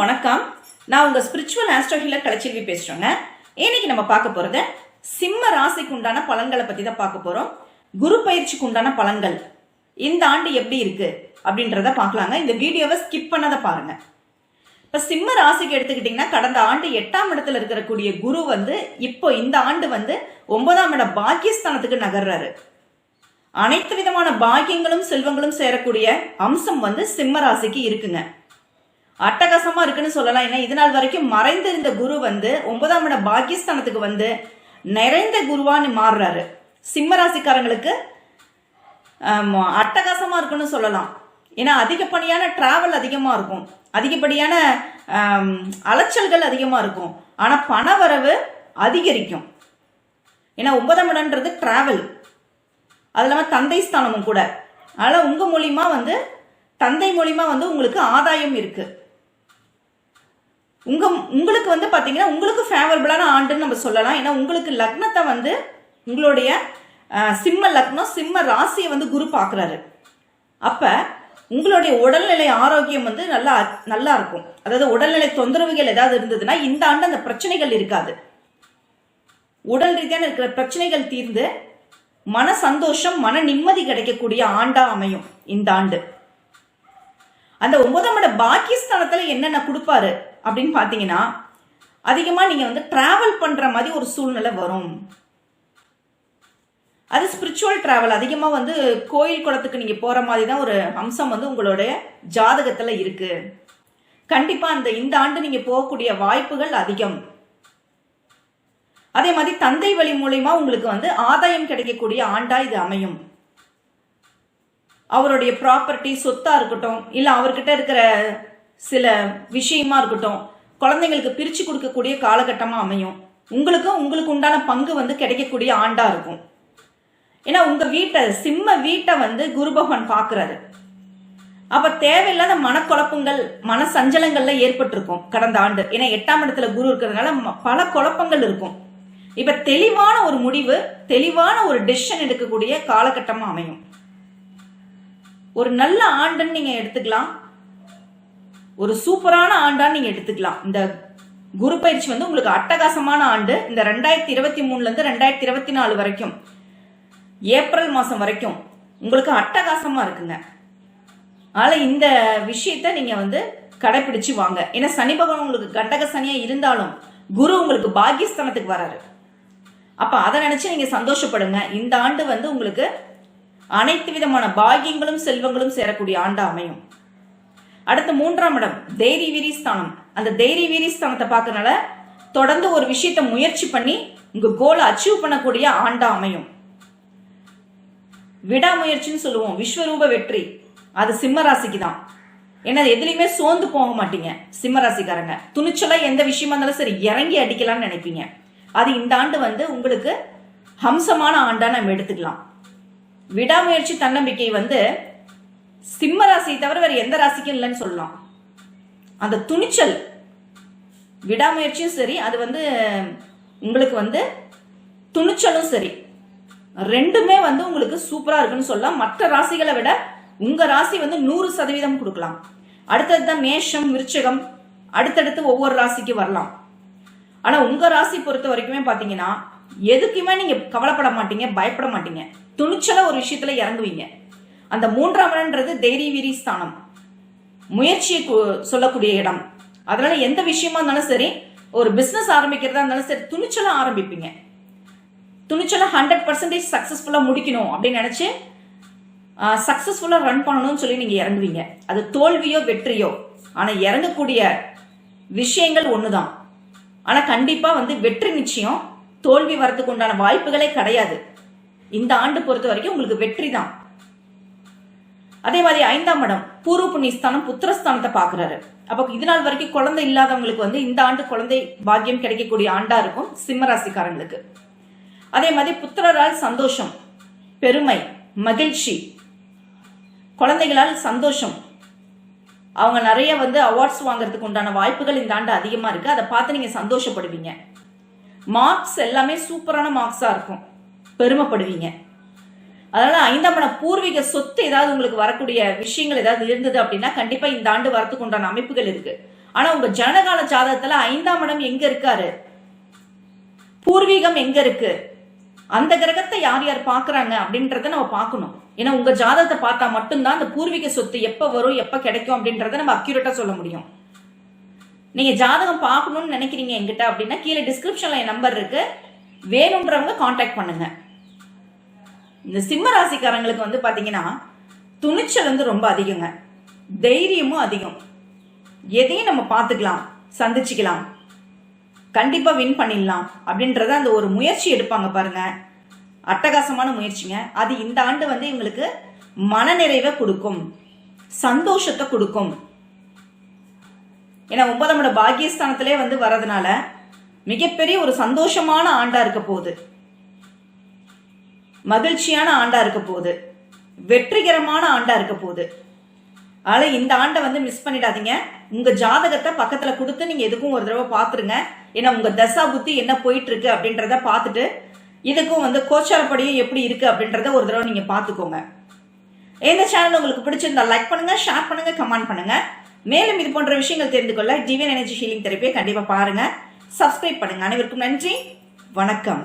வணக்கம். நான் உங்க ஸ்பிரிச்சுவல் ஆஸ்ட்ரோ ஹீலர் கலைச்செல்வி பேசுறேங்க. இன்னைக்கு நம்ம பார்க்க போறது சிம்ம ராசிக்கு உண்டான பலன்களை பத்தி தான் பார்க்க போறோம். குரு பயிற்சிக்கு உண்டான பலன்கள். இந்த ஆண்டு எப்படி இருக்கு அப்படின்றத பார்க்கலாங்க. இந்த வீடியோவை ஸ்கிப் பண்ணதை பாருங்க. இப்ப சிம்ம ராசிக்கு எடுத்துக்கிட்டீங்கன்னா கடந்த ஆண்டு எட்டாம் இடத்துல இருக்கக்கூடிய குரு வந்து இப்போ இந்த ஆண்டு வந்து ஒன்பதாம் இட பாக்கியஸ்தானத்துக்கு நகர்றாரு. அனைத்து விதமான பாக்கியங்களும் செல்வங்களும் சேரக்கூடிய அம்சம் வந்து சிம்ம ராசிக்கு இருக்குங்க. அட்டகாசமா இருக்குன்னு சொல்லலாம். ஏன்னா இது நாள் வரைக்கும் மறைந்திருந்த குரு வந்து ஒன்பதாம் இட பாக்கியஸ்தானத்துக்கு வந்து நிறைந்த குருவான்னு மாறுறாரு. சிம்மராசிக்காரங்களுக்கு அட்டகாசமா இருக்குன்னு சொல்லலாம். ஏன்னா அதிகப்படியான டிராவல் அதிகமா இருக்கும். அதிகப்படியான அலைச்சல்கள் அதிகமா இருக்கும். ஆனா பணவரவு அதிகரிக்கும். ஏன்னா ஒன்பதாம் இடம்ன்றது டிராவல் அது இல்லாமல் தந்தை ஸ்தானமும் கூட. அதனால் உங்கள் மூலியமா வந்து தந்தை மூலியமா வந்து உங்களுக்கு ஆதாயம் இருக்குது உங்க உங்களுக்கு வந்து பார்த்தீங்கன்னா உங்களுக்கு ஃபேவரபிளான ஆண்டுன்னு நம்ம சொல்லலாம். ஏன்னா உங்களுக்கு லக்னத்தை வந்து உங்களுடைய சிம்ம லக்னம் சிம்ம ராசியை வந்து குரு பார்க்குறாரு அப்போ உங்களுடைய உடல்நிலை ஆரோக்கியம் வந்து நல்லா நல்லா இருக்கும். அதாவது உடல்நிலை தொந்தரவுகள் ஏதாவது இருந்ததுன்னா இந்த ஆண்டு அந்த பிரச்சனைகள் இருக்காது. உடல் ரீதியான இருக்கிற பிரச்சனைகள் தீர்ந்து மன சந்தோஷம் மன நிம்மதி கிடைக்கக்கூடிய ஆண்டா அமையும் இந்த ஆண்டு. அந்த ஒன்பதாம் இட பாக்கியஸ்தானத்துல என்னென்ன கொடுப்பாரு? அப்படின்னு பாத்தீங்கன்னா அதிகமா நீங்க வந்து டிராவல் பண்ற மாதிரி ஒரு சூழ்நிலை வரும். அது ஸ்பிரிச்சுவல் டிராவல் அதிகமா வந்து கோயில் குளத்துக்கு நீங்க போற மாதிரி தான் ஒரு அம்சம் வந்து உங்களுடைய ஜாதகத்துல இருக்கு. கண்டிப்பா அந்த இந்த ஆண்டு நீங்க போகக்கூடிய வாய்ப்புகள் அதிகம். அதே மாதிரி தந்தை வழி மூலயமா உங்களுக்கு வந்து ஆதாயம் கிடைக்கக்கூடிய ஆண்டா இது அமையும். அவருடைய ப்ராப்பர்ட்டி சொத்தா இருக்கட்டும் இல்ல அவர்கிட்ட இருக்கிற சில விஷயமா இருக்கட்டும் குழந்தைங்களுக்கு பிரிச்சு கொடுக்கக்கூடிய காலகட்டமா அமையும். உங்களுக்கும் உங்களுக்கு உண்டான பங்கு வந்து கிடைக்கக்கூடிய ஆண்டா இருக்கும். ஏன்னா உங்க வீட்டை சிம்ம வீட்டை வந்து குரு பகவான் பாக்குறாரு. அப்ப தேவையில்லாத மனக்குழப்பங்கள் மன சஞ்சலங்கள்ல ஏற்பட்டிருக்கும் கடந்த ஆண்டு. ஏன்னா எட்டாம் இடத்துல குரு இருக்கிறதுனால ம- பல குழப்பங்கள் இருக்கும். இப்ப தெளிவான ஒரு முடிவு தெளிவான ஒரு டெசிஷன் எடுக்கக்கூடிய காலகட்டமா அமையும். ஒரு நல்ல ஆண்டுன்னு நீங்க எடுத்துக்கலாம். ஒரு சூப்பரான ஆண்டான்னு நீங்க எடுத்துக்கலாம். இந்த குரு பயிற்சி வந்து உங்களுக்கு அட்டகாசமான ஆண்டு. இந்த ரெண்டாயிரத்தி இருபத்தி மூணுல இருந்து ரெண்டாயிரத்தி இருபத்தி நாலு வரைக்கும். ஏப்ரல் மாசம் வரைக்கும். உங்களுக்கு அட்டகாசமா இருக்குங்க. அதனால இந்த விஷயத்த நீங்க வந்து கடைபிடிச்சு வாங்க. ஏன்னா சனி பகவான் உங்களுக்கு கண்டக சனியா இருந்தாலும் குரு உங்களுக்கு பாக்கியஸ்தானத்துக்கு வராரு. அப்ப அதை நினைச்சு நீங்க சந்தோஷப்படுங்க. இந்த ஆண்டு வந்து உங்களுக்கு அனைத்து விதமான பாகியங்களும் செல்வங்களும் சேரக்கூடிய ஆண்டு அமையும். அடுத்து மூன்றாம் இடம் தைரிய வீரி ஸ்தானம் அந்த தைரிய வீரி ஸ்தானத்தை பார்க்கறனால தொடர்ந்து ஒரு விஷயத்தை முயற்சி பண்ணி உங்க கோலை அச்சீவ் பண்ணக்கூடிய ஆண்டா அமையும். விடாமுயற்சின்னு சொல்லுவோம் விஸ்வரூப வெற்றி. அது சிம்ம ராசிக்கு தான் ஏன்னா எதுலையுமே சோர்ந்து போக மாட்டீங்க சிம்ம ராசிக்காரங்க துணிச்சலா எந்த விஷயமா இருந்தாலும் சரி இறங்கி அடிக்கலாம்னு நினைப்பீங்க. அது இந்த ஆண்டு வந்து உங்களுக்கு ஹம்சமான ஆண்டா நம்ம எடுத்துக்கலாம். விடாமுயற்சி தன்னம்பிக்கை வந்து சிம்ம ராசியை தவிர வேற எந்த ராசிக்கும் இல்லைன்னு சொல்லலாம். அந்த துணிச்சல் விடாமுயற்சியும் சரி அது வந்து உங்களுக்கு வந்து துணிச்சலும் சரி. ரெண்டுமே வந்து உங்களுக்கு சூப்பரா இருக்குன்னு சொல்லலாம். மற்ற ராசிகளை விட உங்க ராசி வந்து நூறு சதவீதம் கொடுக்கலாம். அடுத்தது தான் மேஷம் விருச்சகம். அடுத்தடுத்து ஒவ்வொரு ராசிக்கு வரலாம். ஆனா உங்க ராசி பொறுத்த வரைக்குமே பாத்தீங்கன்னா எதுக்குமே நீங்க கவலைப்பட மாட்டீங்க பயப்பட மாட்டீங்க. துணிச்சலாக ஒரு விஷயத்துல இறங்குவீங்க. அந்த மூன்றாம் தைரிய வீரி ஸ்தானம் முயற்சியை கு- சொல்லக்கூடிய இடம். அதனால எந்த விஷயமா இருந்தாலும் சரி ஒரு பிசினஸ் ஆரம்பிக்கிறதா இருந்தாலும் சரி துணிச்சலாக ஆரம்பிப்பீங்க. துணிச்சலாக ஹண்ட்ரட் பர்சன்டேஜ் சக்ஸஸ்ஃபுல்லாக முடிக்கணும் அப்படின்னு நினச்சி சக்ஸஸ்ஃபுல்லாக ரன் பண்ணணும்னு சொல்லி நீங்கள் இறங்குவீங்க. அது தோல்வியோ வெற்றியோ. ஆனால் இறங்கக்கூடிய விஷயங்கள் ஒன்று தான் ஆனால் கண்டிப்பாக வந்து வெற்றி நிச்சயம். தோல்வி வரதுக்கு உண்டான வாய்ப்புகளே கிடையாது. இந்த ஆண்டு பொறுத்த வரைக்கும் உங்களுக்கு வெற்றி தான் அதே மாதிரி ஐந்தாம் இடம் பூர்வ புண்ணியஸ்தானம் புத்திரஸ்தானத்தை பாக்குறாரு அப்ப இது நாள் வரைக்கும் குழந்தை இல்லாதவங்களுக்கு வந்து இந்த ஆண்டு குழந்தை பாக்கியம் கிடைக்கக்கூடிய ஆண்டா இருக்கும் சிம்மராசிக்காரங்களுக்கு. அதே மாதிரி புத்திரரால் சந்தோஷம் பெருமை மகிழ்ச்சி. குழந்தைகளால் சந்தோஷம். அவங்க நிறைய வந்து அவார்ட்ஸ் வாங்குறதுக்கு உண்டான வாய்ப்புகள் இந்த ஆண்டு அதிகமா இருக்கு. அதை பார்த்து நீங்க சந்தோஷப்படுவீங்க. மார்க்ஸ் எல்லாமே சூப்பரான மார்க்ஸா இருக்கும். பெருமைப்படுவீங்க. அதனால ஐந்தாம் இடம் பூர்வீக சொத்து ஏதாவது உங்களுக்கு வரக்கூடிய விஷயங்கள் ஏதாவது இருந்தது அப்படின்னா கண்டிப்பா இந்த ஆண்டு வரத்துக்கு உண்டான அமைப்புகள் இருக்கு. ஆனா உங்க ஜனகால ஜாதகத்துல ஐந்தாம் இடம் எங்க இருக்காரு? பூர்வீகம் எங்க இருக்கு? அந்த கிரகத்தை யார் யார் பாக்குறாங்க அப்படின்றத நம்ம பார்க்கணும். ஏன்னா உங்க ஜாதகத்தை பார்த்தா மட்டும்தான் அந்த பூர்வீக சொத்து எப்ப வரும் எப்ப கிடைக்கும் அப்படின்றத நம்ம அக்யூரேட்டா சொல்ல முடியும். நீங்க ஜாதகம் பார்க்கணும்னு நினைக்கிறீங்க எங்கிட்ட அப்படின்னா கீழே டிஸ்கிரிப்ஷன்ல என் நம்பர் இருக்கு. வேணுன்றவங்க காண்டாக்ட் பண்ணுங்க. இந்த சிம்ம ராசிக்காரங்களுக்கு வந்து பார்த்தீங்கன்னா துணிச்சல் வந்து ரொம்ப அதிகங்க. தைரியமும் அதிகம். எதையும் நம்ம பார்த்துக்கலாம் சந்திச்சுக்கலாம். கண்டிப்பாக வின் பண்ணிடலாம் அப்படின்றத அந்த ஒரு முயற்சி எடுப்பாங்க பாருங்க. அட்டகாசமான முயற்சிங்க. அது இந்த ஆண்டு வந்து இவங்களுக்கு மனநிறைவை கொடுக்கும். சந்தோஷத்தை கொடுக்கும். ஏன்னா ஒன்பதாம் இட பாக்கியஸ்தானத்திலே வந்து வரதுனால மிகப்பெரிய ஒரு சந்தோஷமான ஆண்டா இருக்க போகுது. மகிழ்ச்சியான ஆண்டா இருக்க போகுது. வெற்றிகரமான ஆண்டா இருக்க போகுது. அதனால இந்த ஆண்டை வந்து மிஸ் பண்ணிடாதீங்க. உங்க ஜாதகத்தை பக்கத்துல கொடுத்து நீங்க எதுக்கும் ஒரு தடவை பாத்துருங்க ஏன்னா உங்க தசா புத்தி என்ன போயிட்டு இருக்கு அப்படின்றத பார்த்துட்டு இதுக்கும் வந்து கோச்சாரப்படியும் எப்படி இருக்கு அப்படின்றத ஒரு தடவை நீங்க பாத்துக்கோங்க இந்த சேனல் உங்களுக்கு பிடிச்சிருந்தா லைக் பண்ணுங்க ஷேர் பண்ணுங்க கமெண்ட் பண்ணுங்க. மேலும் இது போன்ற விஷயங்கள் தெரிந்து கொள்ள டிவியன் எனர்ஜி ஹீலிங் தெரப்பியை கண்டிப்பா பாருங்க. சப்ஸ்கிரைப் பண்ணுங்க. அனைவருக்கும் நன்றி. வணக்கம்.